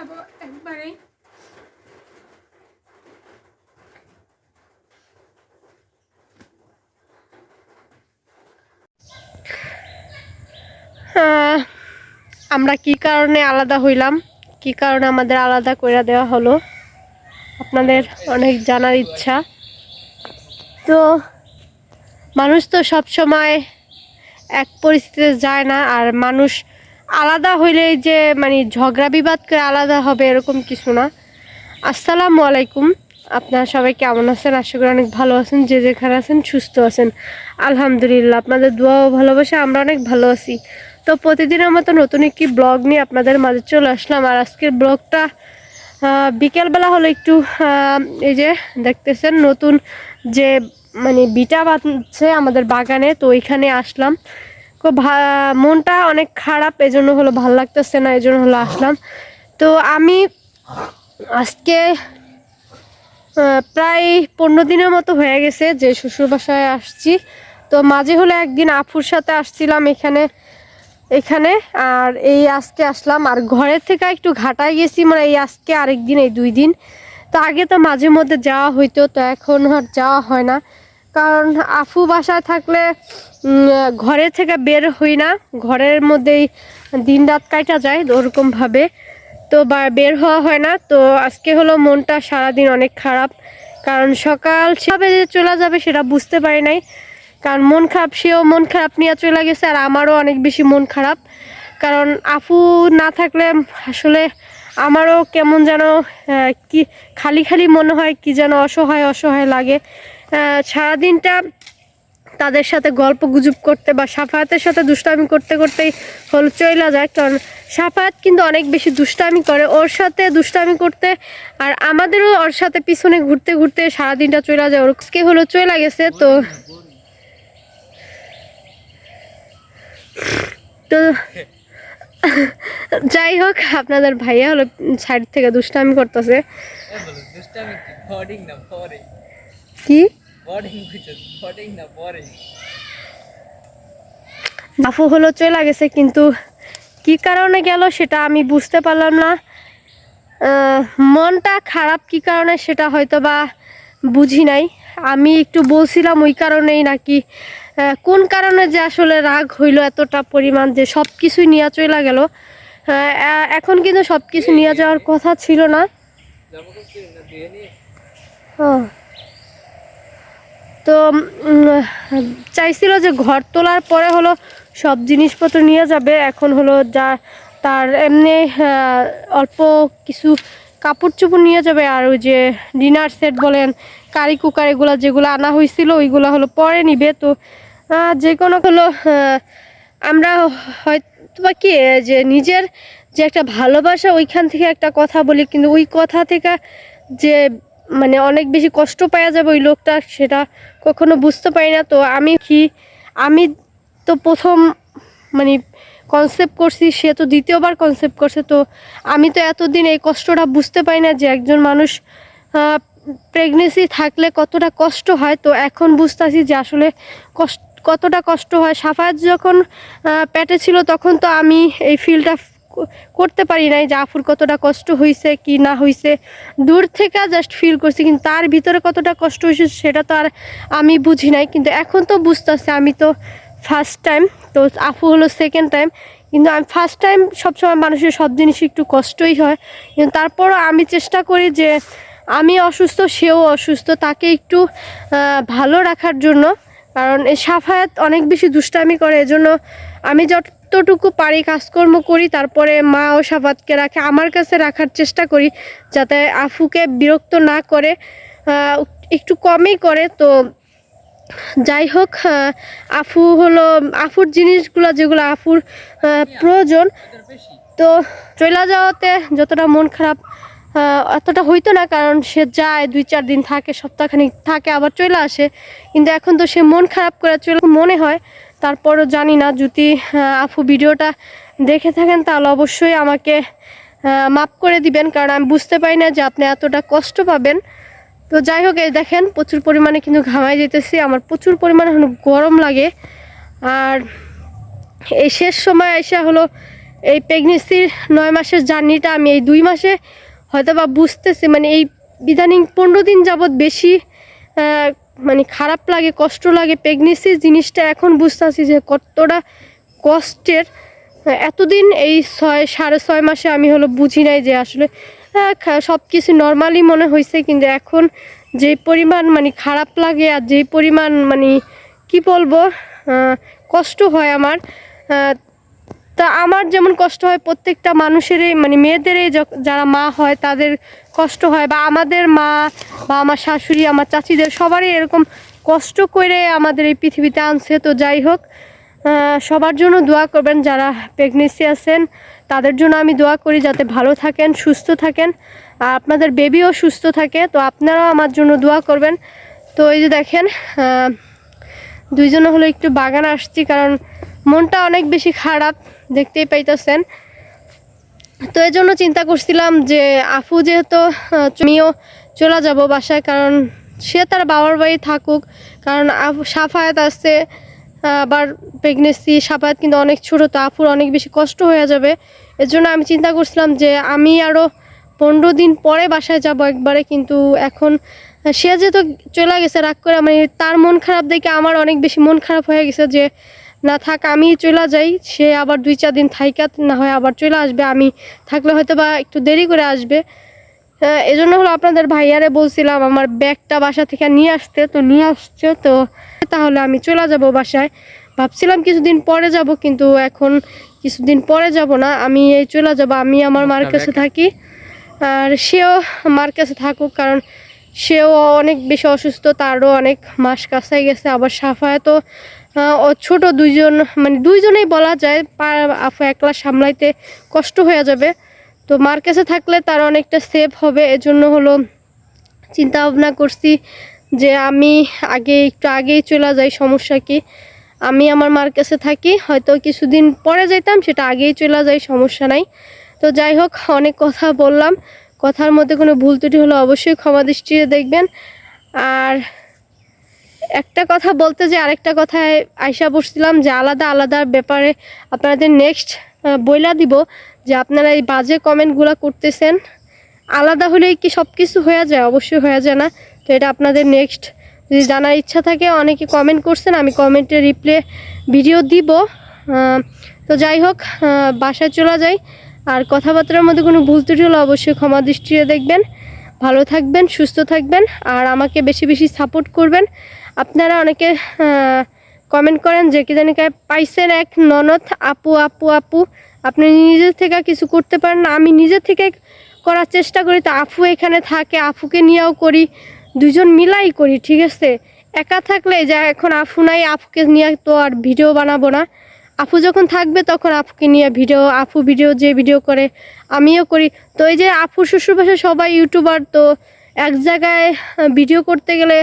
যাব একবারেই আহ, আমরা কি কারণে আলাদা হইলাম? কি কারণে আমাদের আলাদা করে দেওয়া হলো? আপনাদের অনেক জানার ইচ্ছা। তো মানুষ তো সব সময় এক পরিস্থিতিতে যায় না আর মানুষ আলাদা হইলেই যে মানে ঝগড়া বিবাদ করে আলাদা হবে এরকম কিছু না। আসসালামু আলাইকুম। আপনারা সবাই কেমন আছেন? আশা করি অনেক ভালো আছেন। যে যেখানে আছেন সুস্থ আছেন। আলহামদুলিল্লাহ, আপনাদের দোয়া ও ভালোবাসা আমরা অনেক ভালো আছি। তো প্রতিদিনের মতো নতুন একটি ব্লগ নিয়ে আপনাদের মাঝে চলে আসলাম। আর আজকের ব্লগটা বিকেলবেলা হলো একটু এই যে দেখতেছেন নতুন যে মানে বিটা বাঁধছে আমাদের বাগানে, তো ওইখানে আসলাম। মনটা অনেক খারাপ, এজন্য হলো ভালো লাগতেছে না, এজন্য হলো আসলাম। তো আমি আজকে প্রায় পনেরো দিনের মতো হয়ে গেছে যে শ্বশুর বাসায় আসছি। তো মাঝে হলে একদিন আফুর সাথে আসছিলাম এখানে এখানে, আর এই আজকে আসলাম। আর ঘরের থেকে একটু ঘাটায় গেছি মানে এই আজকে আরেক দিন, এই দুই দিন। তো আগে তো মাঝে মধ্যে যাওয়া হইতো, তো এখন আর যাওয়া হয় না। কারণ আফু বাসায় থাকলে ঘরে থেকে বের হই না। ঘরের মধ্যেই দিন রাত কাটা যায় ওরকমভাবে। তো বের হওয়া হয় না। তো আজকে হলো মনটা সারাদিন অনেক খারাপ। কারণ সকাল সেভাবে যে চলে যাবে সেটা বুঝতে পারি নাই। কারণ মন খারাপ, সেও মন খারাপ নিয়ে চলে গেছে আর আমারও অনেক বেশি মন খারাপ। কারণ আফু না থাকলে আসলে আমারও কেমন যেন কি, খালি খালি মনে হয়, কি যেন অসহায় অসহায় লাগে। সারাদিনটা তাদের সাথে গল্প গুজব করতে বা সাফায়াতের সাথে দুষ্টামি করতে করতেই হল চইলা যায় কারণ সাফায়াত কিন্তু অনেক বেশি দুষ্টামি করে। ওর সাথে দুষ্টামি করতে আর আমাদেরও ওর সাথে পিছনে ঘুরতে ঘুরতে সারাদিনটা চইলা যায়। ওর কে হলো চইলা গেছে তো তো যাই হোক আপনাদের ভাইয়া হলো সাইড থেকে দুষ্টামি করতেছে। কি? বোর্ডিং না বোরিং বুঝছ বোর্ডিং না বোরিং আফু হলো চলে গেছে কিন্তু কি কারণে গেল সেটা আমি বুঝতে পারলাম না। মনটা খারাপ কি কারণে সেটা হয়তো বা বুঝি নাই। আমি একটু বলছিলাম ওই কারণেই নাকি কোন কারণে যে আসলে রাগ হইল এতটা পরিমাণ যে সব কিছুই নিয়ে চলে গেল। এখন কিন্তু সব কিছু নিয়ে যাওয়ার কথা ছিল না। ও। তো চাইছিল যে ঘর তোলার পরে হলো সব জিনিসপত্র নিয়ে যাবে। এখন হলো যা, তার এমনি অল্প কিছু কাপড় চোপড় নিয়ে যাবে। আর ওই যে ডিনার সেট বলেন, কারি কুকার এগুলো যেগুলো আনা হয়েছিল, ওইগুলো হলো পরে নিবে। তো যে কোনো হলো আমরা হয়তো বা কি যে নিজের যে একটা ভালোবাসা, ওইখান থেকে একটা কথা বলি। কিন্তু ওই কথা থেকে যে মানে অনেক বেশি কষ্ট পাওয়া যাবে ওই লোকটা, সেটা কখনো বুঝতে পারি না। তো আমি কি, আমি তো প্রথম মানে কনসেপ্ট করছি, সে তো দ্বিতীয়বার কনসেপ্ট করছে, তো আমি তো এতদিন এই কষ্টটা বুঝতে পারি না যে একজন মানুষ প্রেগনেন্সি থাকলে কতটা কষ্ট হয়। তো এখন বুঝতেছি যে আসলে কষ্ট, কতটা কষ্ট হয়। সাফায়াত যখন পেটে ছিল তখন তো আমি এই ফিলটা করতে পারি নাই যে আফুর কতটা কষ্ট হয়েছে কি না হয়েছে দূর থেকে জাস্ট ফিল করছি, কিন্তু তার ভিতরে কতটা কষ্ট হয়েছে সেটা তো আর আমি বুঝি নাই। কিন্তু এখন তো বুঝতেছি, আমি তো ফার্স্ট টাইম তো আফু হলো সেকেন্ড টাইম কিন্তু আমি ফার্স্ট টাইম সবসময় মানুষের সব জিনিসই একটু কষ্টই হয়। কিন্তু তারপরও আমি চেষ্টা করি যে আমি অসুস্থ, সেও অসুস্থ, তাকে একটু ভালো রাখার জন্য। কারণ এই সাফায়াত অনেক বেশি দুষ্টামি করে, এজন্য আমি যতটুকু পারি কাজকর্ম করি, তারপরে মা ও সাফাতকে রাখে, আমার কাছে রাখার চেষ্টা করি, যাতে আফুকে বিরক্ত না করে একটু কমই করে। তো যাই হোক আফু হলো, আফুর জিনিসগুলো যেগুলো আফুর প্রয়োজন, তো চলে যাওয়াতে যতটা মন খারাপ অতটা হইতো না, কারণ সে যায়, দুই চার দিন থাকে, সপ্তাহখানিক থাকে, আবার চলে আসে। কিন্তু এখন তো সে মন খারাপ করে চলে মনে হয় তারপরও জানি না, যদি আফু ভিডিওটা দেখে থাকেন তাহলে অবশ্যই আমাকে মাফ করে দিবেন, কারণ আমি বুঝতে পারি না যে আপনি এতটা কষ্ট পাবেন। তো যাই হোক, এই দেখেন, প্রচুর পরিমাণে কিন্তু ঘামাই যেতেছি, আমার প্রচুর পরিমাণে এখন গরম লাগে। আর এই শেষ সময় এসে হলো এই প্রেগনেন্সির নয় মাসের জার্নিটা আমি এই দুই মাসে হয়তো বা বুঝতেছি মানে এই ইদানিং পনেরো দিন যাবৎ বেশি মানে খারাপ লাগে, কষ্ট লাগে প্রেগনেন্সির জিনিসটা এখন বুঝতে বুঝতেছি যে কতটা কষ্টের। এতদিন এই ছয়, সাড়ে ছয় মাসে আমি হলো বুঝি নাই যে আসলে সব কিছু নর্মালি মনে হয়েছে কিন্তু এখন যে পরিমাণ মানে খারাপ লাগে আর যে পরিমাণ মানে কি বলব কষ্ট হয় আমার তা আমার যেমন কষ্ট হয়, প্রত্যেকটা মানুষেরই মানে মেয়েদেরই যারা মা হয় তাদের কষ্ট হয় বা আমাদের মা বা আমার শাশুড়ি, আমার চাচিদের সবারই এরকম কষ্ট করে আমাদের এই পৃথিবীতে আনছে। তো যাই হোক সবার জন্য দোয়া করবেন যারা প্রেগনেন্সি আছেন, তাদের জন্য আমি দোয়া করি যাতে ভালো থাকেন, সুস্থ থাকেন। আর আপনাদের বেবিও সুস্থ থাকে, তো আপনারাও আমার জন্য দোয়া করবেন। তো এই যে দেখেন দুইজনে হলো একটু বাগান আসছি কারণ মনটা অনেক বেশি খারাপ। দেখতেই পাইতেছেন। তো এই জন্য চিন্তা করছিলাম যে আফু যেহেতু আমিও চলে যাব বাসায়, কারণ সে তার বাবার বাড়ি থাকুক। কারণ আফু, সাফায়াত আছে, আবার প্রেগনেন্সি সাফায়াত কিন্তু অনেক ছোটো, তো আফুর অনেক বেশি কষ্ট হয়ে যাবে। এর জন্য আমি চিন্তা করছিলাম যে আমি আরও পনেরো দিন পরে বাসায় যাব একবারে, কিন্তু এখন সে যেহেতু চলে গেছে, রাগ করে মানে তার মন খারাপ দেখে আমার অনেক বেশি মন খারাপ হয়ে গেছে যে না থাক আমি চলে যাই। সে আবার দুই চার দিন থাইকা না হয় আবার চলে আসবে। আমি থাকলে হয়তো বা একটু দেরি করে আসবে। এজন্য হলো আপনাদের ভাইয়ারে বলছিলাম আমার ব্যাগটা বাসা থেকে নিয়ে আসতে। তো নিয়ে আসছে তো তাহলে আমি চলে যাব বাসায়। ভাবছিলাম কিছুদিন পরে যাব কিন্তু এখন কিছুদিন পরে যাব না। আমি এই চলে যাব আমি আমার মার কাছে থাকি। আর সেও মার কাছে থাকুক কারণ সেও অনেক বেশি অসুস্থ তারও অনেক মাস কাছাই গেছে আবার সাফায় তো ও ছোট দুইজন মানে দুইজনেই বলা যায় আফু একলা সামলাইতে কষ্ট হয়ে যাবে। তো মার কাছে থাকলে তার অনেকটা সেফ হবে। এজন্য হলো চিন্তা ভাবনা করছি যে আমি আগে, একটু আগেই চলে যাই, সমস্যা কি? আমি আমার মার কাছে থাকি, হয়তো কিছুদিন পরে যাইতাম, সেটা আগেই চলে যাই, সমস্যা নাই। তো যাই হোক, অনেক কথা বললাম। কথার মধ্যে কোনো ভুল ত্রুটি হলে অবশ্যই ক্ষমা দৃষ্টিতে দেখবেন। আর একটা কথা বলতে যে আরেকটা কথায় আয়সা বসছিলাম যে আলাদা আলাদা ব্যাপারে আপনাদের নেক্সট বইলা দিব যে আপনারা এই বাজে কমেন্টগুলো করতেছেন। আলাদা হলেই কি সব কিছু হয়ে যায়? অবশ্যই হয়ে যায় না। তো এটা আপনাদের নেক্সট যদি জানার ইচ্ছা থাকে, অনেকে কমেন্ট করছেন, আমি কমেন্টে রিপ্লে ভিডিও দিব। তো যাই হোক বাসায় চলে যাই। আর কথাবার্তার মধ্যে কোনো ভুল ত্রুটি হলে অবশ্যই ক্ষমা দৃষ্টিতে দেখবেন। ভালো থাকবেন, সুস্থ থাকবেন, আর আমাকে বেশি বেশি সাপোর্ট করবেন। আপনারা অনেকে কমেন্ট করেন যে কি জানি পাইছেন এক ননদ, আপু আপু আপু। আপনি নিজের থেকে কিছু করতে পারেন না। আমি নিজের থেকে করার চেষ্টা করি। তো আফু এখানে থাকে আফুকে নিয়েও করি, দুজন মিলাই করি, ঠিক আছে? একা থাকলে যা, এখন আফু নাই আফুকে নিয়ে তো আর ভিডিও বানাবো না। আপু যখন থাকবে তখন আপুকে নিয়ে ভিডিও আপু ভিডিও যে ভিডিও করে, আমিও করি। তো এই যে আপুর শ্বশুর বাসা সবাই ইউটিউবার তো এক জায়গায় ভিডিও করতে গেলে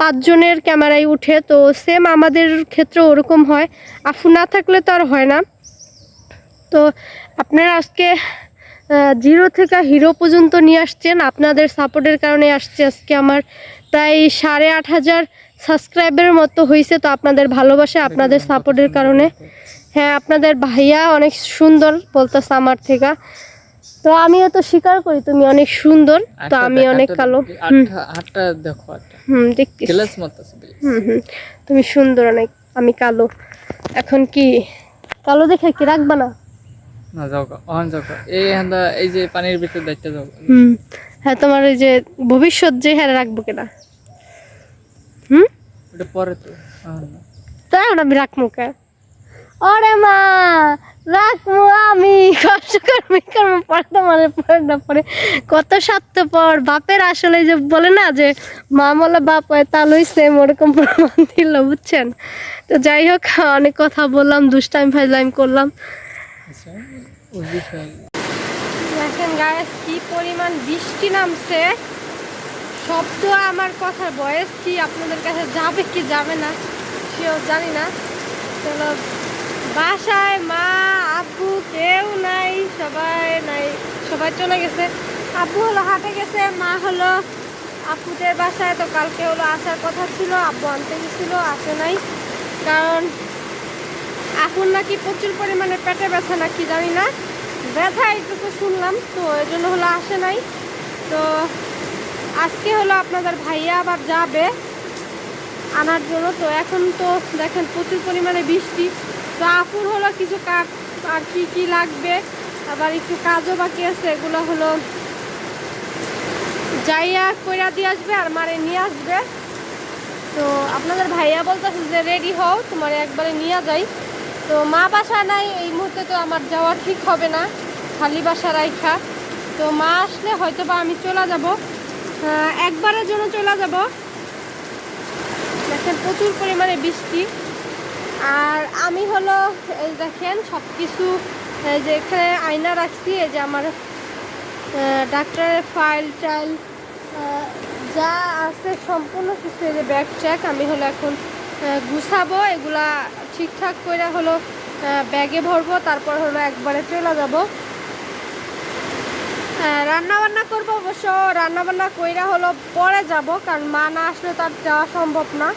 পাঁচজনের ক্যামেরায় উঠে, তো সেম আমাদের ক্ষেত্রে ওরকম হয়। আফু না থাকলে তো আর হয় না। তো আপনারা আজকে জিরো থেকে হিরো পর্যন্ত নিয়ে আসছেন। আপনাদের সাপোর্টের কারণে আসছে আজকে আমার। প্রায় সাড়ে আট হাজার সাবস্ক্রাইবের মতো হয়েছে তো আপনাদের ভালোবাসা, আপনাদের সাপোর্টের কারণে। হ্যাঁ আপনাদের ভাইয়া অনেক সুন্দর বলতেছে আমার থেকে। তো আমিও তো স্বীকার করি তুমি অনেক সুন্দর তো আমি অনেক কালো। হাতটা দেখো হুম আছে হুম হুম। তুমি সুন্দর অনেক আমি কালো। এখন কি কালো দেখে কি রাখবা না? না যাও যাও এই হান্দা এই যে পানির ভিতর দেখতে যাও। হুম। হ্যাঁ তোমার ওই যে ভবিষ্যৎ যে হ্যাঁ রাখব কিনা? হুম? ওটা পরে তো আমি রাখব কে? ওরে মা রাখব আমি কষ্ট করব করব পরে তোমার পরে না পরে কত স্বার্থপর। বাপের আসলে যে বলে না যে মা মলা বাপ হয় তাহলেই সেম ওরকম প্রমাণ দিল বুঝছেন? তো যাই হোক অনেক কথা বললাম দুষ্টাইম ফাইজলাইম করলাম। আচ্ছা দেখেন গায়ে কি পরিমাণ বৃষ্টি নামছে। শব্দ আমার কথার বয়স কি আপনাদের কাছে যাবে কি যাবে না সেও জানি না। চলো বাসায় মা আপু কেউ নাই, সবাই নাই, সবাই চলে গেছে। আপু হলো হাটে গেছে, মা হলো আপুদের বাসায়। তো কালকে হলো আসার কথা ছিল, আব্বু আনতে গেছিল, আসে নাই। কারণ এখন নাকি প্রচুর পরিমাণে পেটে ব্যথা নাকি জানি না। ব্যথা এইটুকু শুনলাম, তো এই জন্য হলো আসে নাই। তো আজকে হলো আপনাদের ভাইয়া আবার যাবে আনার জন্য। তো এখন তো দেখেন প্রচুর পরিমাণে বৃষ্টি। তো হলো কিছু কাজ আর কি কি লাগবে? আবার একটু কাজও বাকি আছে, এগুলো হলো যাইয়া কইরা দিয়ে আসবে আর মারে নিয়ে আসবে। তো আপনাদের ভাইয়া বলতেছে যে, রেডি হও, তোমার একবারে নিয়ে যাই। তো মা বাসা নাই, এই মুহূর্তে তো আমার যাওয়া ঠিক হবে না, খালি বাসা রাইখা। তো মা আসলে হয়তো বা আমি চলে যাব। একবারের জন্য চলে যাব। দেখেন প্রচুর পরিমাণে বৃষ্টি। আর আমি হলো, এই দেখেন সব কিছু যে এখানে আয়না রাখছি, এই যে আমার ডাক্তারের ফাইল টাইল যা আছে সম্পূর্ণ কিছু এই যে ব্যাগ ট্যাগ আমি হলো এখন গুছাবো, এগুলা ঠিকঠাক করে হলো ব্যাগে ভরবো, তারপর হলো একবারে চলে যাব। রান্না বান্না করব অবশ্য রান্না বান্না কইরা হলো পরে যাব, কারণ মা না আসলে তার যাওয়া সম্ভব না।